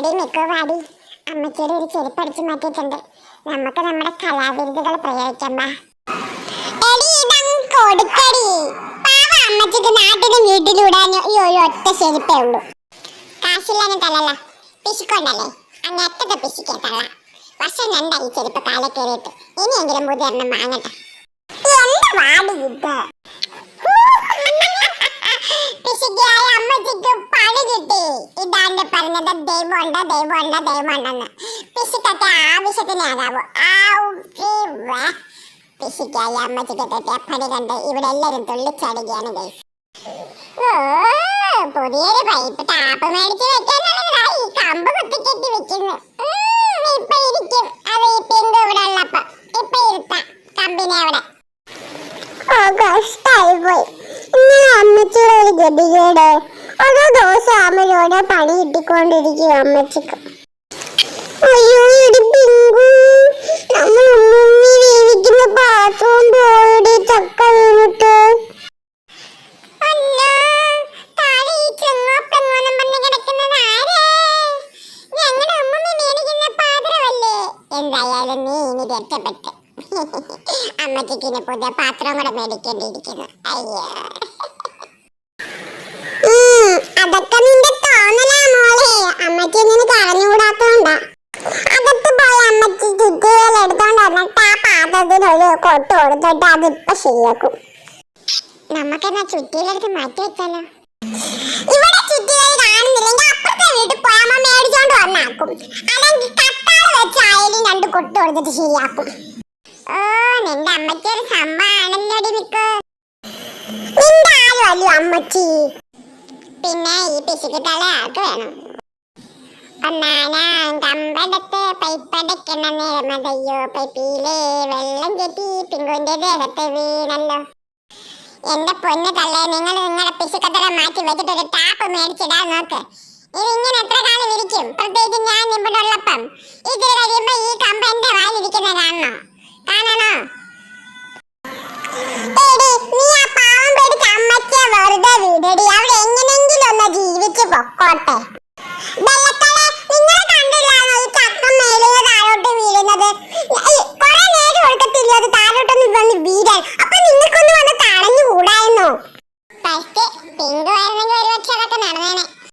എടി മിക്കോ വാടി അമ്മച്ചേരി ഒരു ചെരുപ്പ് അടിച്ചു മാറ്റിയിട്ടുണ്ട്. നമുക്ക് നമ്മുടെ കലാവിരുദ്ധകൾ പ്രയോഗിക്കാം ബാ. കൊടുക്കടി പാവ അമ്മച്ചിക്ക് നാട്ടിലും വീട്ടിലൂടാൻ ഈ ഒരു ഒറ്റ ചെരുപ്പേ ഉള്ളൂ. കാശില്ലാനും തലല്ല. പിശുക്കൊണ്ടല്ലേ? അങ്ങ് അറ്റത്തെ പിശുക്കേ തള്ള. വർഷം രണ്ടായി ചെരുപ്പ് കാലെ കയറിയിട്ട്. ഇനിയെങ്കിലും പുതിയ വാങ്ങട്ടെ. എന്താ വാടി ഇത്? പറഞ്ഞത് ദൈവമുണ്ട് ദൈവമുണ്ട് ദൈവമുണ്ടെന്ന്. പിശുക്കൊക്കെ ആവശ്യത്തിന് ആകാവൂ. പിശുക്കായി അമ്മച്ചിക്ക് തെറ്റിയ പണി കണ്ട് ഇവിടെ എല്ലാരും തുള്ളിച്ചാടുകയാണ് പുതിയൊരു പൈപ്പ് ടാപ്പ് മേടിച്ച് വെക്കാനാണ് ഈ കമ്പ് കുത്തിക്കെട്ടി വെക്കുന്നു. ഇപ്പൊ ഇരിക്കും. അത് ഈ പിങ്ക് ഇവിടെ ഉള്ളപ്പോ ഇപ്പൊ ഇരുത്താം. കമ്പിനെ അവിടെ. ഗതികേട്? ഓരോ ദിവസം അമ്മയോടെ പണി കിട്ടിക്കൊണ്ടിരിക്കും അമ്മച്ചിക്ക്. അയ്യോ ഇടി പിങ്കു. നമ്മൾ ഉമ്മി വേവിക്കുന്ന പാത്രവും പോയുടെ ചക്ക വീണിട്ട്. എന്തായാലും നീ ഇനി രക്ഷപ്പെട്ട്. അമ്മച്ചിക്ക് ഇനി പുതിയ പാത്രം കൂടെ മേടിക്കേണ്ടിയിരിക്കുന്നു. അയ്യോ. അതൊക്കെ നിന്റെ തോന്നലാ മോളെ. അമ്മച്ചി നിനക്ക് അറിഞ്ഞുകൂടാത്തോണ്ടാ അകത്ത് പോയി അമ്മച്ചി ചുറ്റികൾ എടുത്തോണ്ട് വന്നിട്ട് ആ പാത്രത്തിന് ഒരു കൊട്ട് കൊടുത്തിട്ട് അതിപ്പോ ശരിയാക്കും. നമുക്കെന്നാ ചുറ്റിയിലെടുത്ത് മാറ്റി വെച്ചാലോ ഇവിടെ ചുറ്റികൾ കാണുന്നില്ലെങ്കിൽ അപ്പുറത്തെ വീട്ടിൽ പോയി അമ്മ മേടിച്ചോണ്ട് വന്നാക്കും. അല്ലെങ്കിൽ കത്താറ് വെച്ച് അയലും രണ്ട് കൊട്ട് കൊടുത്തിട്ട് ശരിയാക്കും. ഓ നിന്റെ അമ്മയ്ക്ക് ഒരു സംഭവമാണല്ലോടി മിക്ക്. നിന്റെ ആരും അല്ലയോ അമ്മച്ചി? പിന്നെ ഈ പിശുക്ക് തല ആർക്ക് വേണം. കമ്പടത്ത് പൈപ്പടയ്ക്കണ നേർമതയ്യോ പൈപ്പിയിലെ വെള്ളം കെട്ടി പിങ്കുവിന്റെ ദേഹത്ത് വീണല്ലോ. എന്റെ പൊന്ന് തള്ളേ നിങ്ങൾ നിങ്ങളുടെ പിശുക്കത്തറ മാറ്റി വെച്ചിട്ട് ഒരു ടാപ്പ് മേടിച്ചിടാൻ നോക്ക്. ഇത് ഇങ്ങനെ എത്ര കാലം ഇരിക്കും? പ്രത്യേകിച്ച് ഞാൻ ഇവിടെ ഉള്ളപ്പം ഇത് കഴിയുമ്പോ ഈ കമ്പ എന്റെ വായിലിരിക്കുന്ന കാണണോ കാണണോ? പൊക്കോട്ടെ.